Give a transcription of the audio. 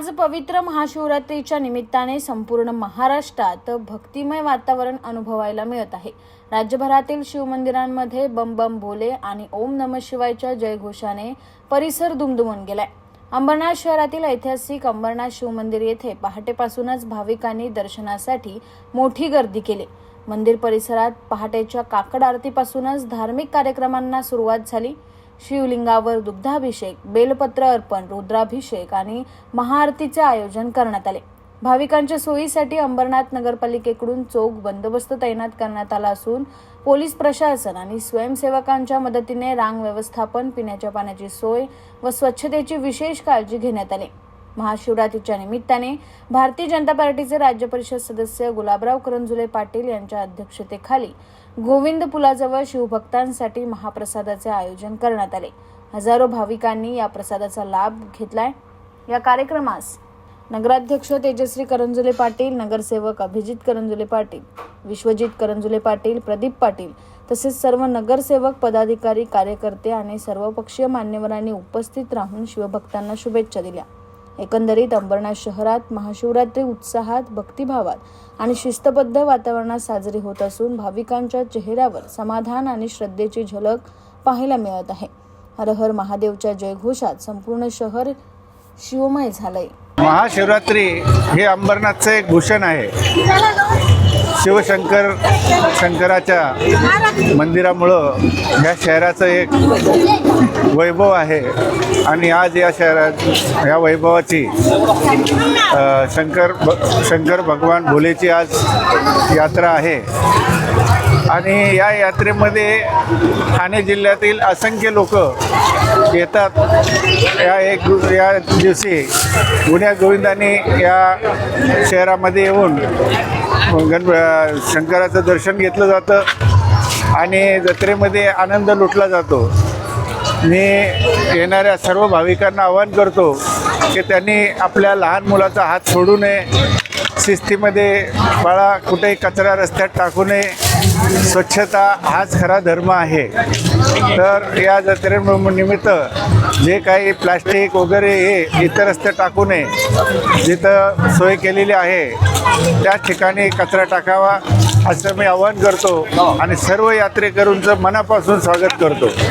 आज पवित्र महाशिवरात्रीच्या निमित्ताने संपूर्ण महाराष्ट्रात भक्तिमय वातावरण अनुभवायला मिळत आहे. राज्यभरातील शिवमंदिरांमध्ये बम बम भोले आणि ओम नम शिवायच्या जयघोषाने परिसर दुमदुमून गेलाय. अंबरनाथ शहरातील ऐतिहासिक अंबरनाथ शिवमंदिर येथे पहाटेपासूनच भाविकांनी दर्शनासाठी मोठी गर्दी केली. मंदिर परिसरात पहाटेच्या काकड आरतीपासूनच धार्मिक कार्यक्रमांना सुरुवात झाली. शिवलिंगावर दुग्धाभिषेक बेलपत्र अर्पण रुद्राभिषेक आणि महाआरतीचे आयोजन करण्यात आले. भाविकांच्या सोयीसाठी अंबरनाथ नगरपालिकेकडून चोख बंदोबस्त तैनात करण्यात आला असून पोलीस प्रशासन आणि स्वयंसेवकांच्या मदतीने रांग व्यवस्थापन पिण्याच्या पाण्याची सोय व स्वच्छतेची विशेष काळजी घेण्यात आली. महाशिवरात्रीच्या निमित्ताने भारतीय जनता पार्टीचे राज्य परिषद सदस्य गुलाबराव करंजुले पाटील यांच्या अध्यक्षतेखाली गोविंद पुलाजवळ शिवभक्तांसाठी महाप्रसादाचे आयोजन करण्यात आले. हजारो भाविकांनी या प्रसादाचा लाभ घेतलाय. या कार्यक्रमास नगराध्यक्ष तेजश्री करंजुले पाटील नगरसेवक अभिजित करंजुले पाटील विश्वजित करंजुले पाटील प्रदीप पाटील तसेच सर्व नगरसेवक पदाधिकारी कार्यकर्ते आणि सर्वपक्षीय मान्यवरांनी उपस्थित राहून शिवभक्तांना शुभेच्छा दिल्या. एकंदरीत अंबरनाथ शहरात महाशिवरात्री उत्साहात भक्तिभावात आणि शिस्तबद्ध वातावरणात साजरी होत असून भाविकांच्या चेहऱ्यावर समाधान आणि श्रद्धेची झलक पाहायला मिळत आहे. हर हर महादेवच्या जयघोषात संपूर्ण शहर शिवमय झालंय. महाशिवरात्री हे अंबरनाथचं एक भूषण आहे. शिवशंकर शंकराच्या मंदिरामुळं ह्या शहराचं एक वैभव आहे. आणि आज या शहरात या वैभवाची शंकर ब शंकर भगवान भोलेची आज यात्रा आहे. आणि या यात्रेमध्ये ठाणे जिल्ह्यातील असंख्य लोक येतात. या एक या दिवशी गुन्ह्या गोविंदांनी या शहरामध्ये येऊन गण शंकराचं दर्शन घेतलं जातं आणि जत्रेमध्ये आनंद लुटला जातो. मी येणाऱ्या सर्व भाविकांना आवाहन करतो की त्यांनी आपल्या लहान मुलाचा हात सोडू नये. शिस्तीमध्ये बाळा कुठेही कचरा रस्त्यात टाकू नये. स्वच्छता हाच खरा धर्म आहे. तर या जत्रेनिमित्त जे काही प्लास्टिक वगैरे हे इतर रस्ते टाकू नये जिथं सोय केलेली आहे त्या ठिकाणी कचरा टाकावा असं मी आवाहन करतो आणि सर्व यात्रेकरूंचं मनापासून स्वागत करतो.